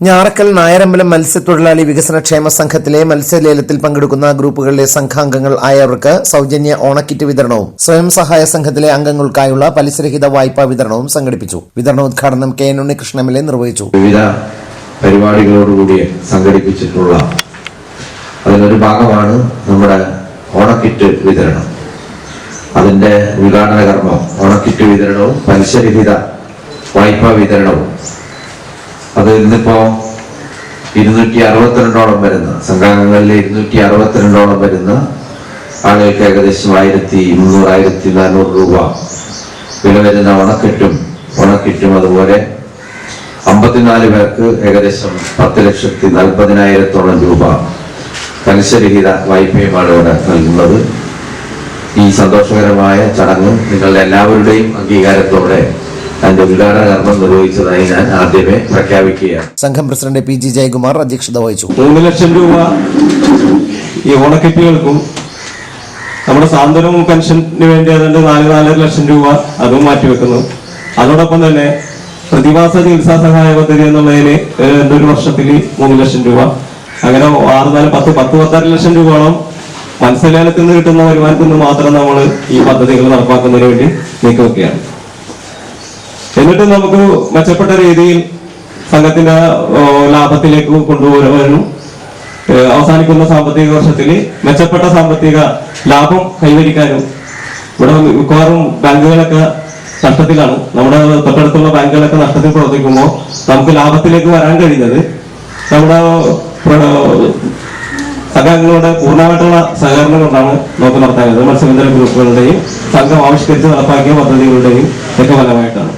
ഞാറക്കൽ നായരമ്പലം മത്സ്യത്തൊഴിലാളി വികസന ക്ഷേമ സംഘത്തിലെ മത്സ്യലേലത്തിൽ പങ്കെടുക്കുന്ന ഗ്രൂപ്പുകളിലെ സംഘാംഗങ്ങൾ ആയവർക്ക് സൗജന്യ ഓണക്കിറ്റ് വിതരണവും സ്വയം സഹായ സംഘത്തിലെ അംഗങ്ങൾക്കായുള്ള പലിശരഹിത വായ്പാ വിതരണവും സംഘടിപ്പിച്ചു. വിതരണോദ്ഘാടനം കെ എൻ ഉണ്ണികൃഷ്ണ എം നിർവഹിച്ചു. വിവിധ പരിപാടികളോടുകൂടി സംഘടിപ്പിച്ചിട്ടുള്ള അതിനൊരു ഭാഗമാണ് നമ്മുടെ ഓണക്കിറ്റ് വിതരണം. അതിന്റെ ഉദ്ഘാടന കർമ്മം ഓണക്കിറ്റ് വിതരണവും പലിശരഹിത വായ്പാ വിതരണവും. അത് ഇന്നിപ്പോ ഇരുന്നൂറ്റി അറുപത്തിരണ്ടോളം വരുന്ന. സംഘാംഗങ്ങളിൽ ഇരുന്നൂറ്റി അറുപത്തിരണ്ടോളം വരുന്ന. ആളുകൾക്ക് ഏകദേശം ആയിരത്തി മുന്നൂറ് ആയിരത്തി നാനൂറ് രൂപ വില വരുന്ന ഉണക്കിട്ടും ഉണക്കിട്ടും അതുപോലെ അമ്പത്തിനാല് പേർക്ക് ഏകദേശം പത്ത് ലക്ഷത്തി നാൽപ്പതിനായിരത്തോളം രൂപ പലിശരഹിത വായ്പയുമാണ് ഇവിടെ നൽകുന്നത്. ഈ സന്തോഷകരമായ ചടങ്ങ് നിങ്ങളുടെ എല്ലാവരുടെയും അംഗീകാരത്തോടെ അതിന്റെ ഉദ്ഘാടന കർമ്മം നിർവഹിച്ചതായി ഞാൻ ആദ്യമേ പ്രഖ്യാപിക്കുകയാണ്. സംഘം പ്രസിഡന്റ് പി ജി ജയകുമാർ അധ്യക്ഷത വഹിച്ചു. മൂന്ന് ലക്ഷം രൂപ ഈ ഓണക്കിറ്റുകൾക്കും നമ്മുടെ സാന്ത്വനവും പെൻഷന് വേണ്ടി അതുകൊണ്ട് നാല് നാലര ലക്ഷം രൂപ അതും മാറ്റിവെക്കുന്നു. അതോടൊപ്പം തന്നെ പ്രതിമാസ ചികിത്സാ സഹായ പദ്ധതി എന്നുള്ളതിന് ഒരു വർഷത്തിൽ മൂന്ന് ലക്ഷം രൂപ. അങ്ങനെ ആറ് നാല് പത്ത് പത്ത് പത്തര ലക്ഷം രൂപയോളം മത്സ്യലേലത്തിൽ നിന്ന് കിട്ടുന്ന വരുമാനത്തിൽ നിന്ന് മാത്രം നമ്മൾ ഈ പദ്ധതികൾ നടപ്പാക്കുന്നതിന് വേണ്ടി നീക്കിവെക്കുകയാണ്. എന്നിട്ട് നമുക്ക് മെച്ചപ്പെട്ട രീതിയിൽ സംഘത്തിന്റെ ലാഭത്തിലേക്ക് കൊണ്ടുപോകാനും അവസാനിക്കുന്ന സാമ്പത്തിക വർഷത്തിൽ മെച്ചപ്പെട്ട സാമ്പത്തിക ലാഭം കൈവരിക്കാനും ഇവിടെ മിക്കവാറും ബാങ്കുകളൊക്കെ നഷ്ടത്തിലാണ്. നമ്മുടെ തൊട്ടടുത്തുള്ള ബാങ്കുകളൊക്കെ നഷ്ടത്തിൽ പ്രവർത്തിക്കുമ്പോൾ നമുക്ക് ലാഭത്തിലേക്ക് വരാൻ കഴിയുന്നത് നമ്മുടെ സംഘങ്ങളുടെ പൂർണമായിട്ടുള്ള സഹകരണം കൊണ്ടാണ് നമുക്ക് നടത്താനുള്ളത് മത്സ്യബന്ധന ഗ്രൂപ്പുകളുടെയും സംഘം ആവിഷ്കരിച്ച് നടപ്പാക്കിയ പദ്ധതികളുടെയും ഒക്കെ ഫലമായിട്ടാണ്.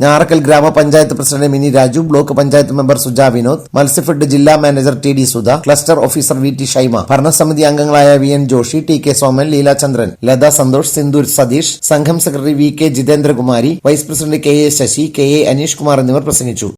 ഞാറക്കൽ ഗ്രാമപഞ്ചായത്ത് president Mini Raju block panchayat member Suja Vinod Matsyafed ജില്ലാ manager T D Sudha cluster officer V T Shaima ഭരണസമിതി അംഗങ്ങളായ V N Joshi T K Soman Leelachandran Latha Santhosh Sindoor Satheesh സംഘം secretary V K Jithendrakumari vice president K A Sasi K A Aneesh Kumar എന്നിവർ പ്രസംഗിച്ചു.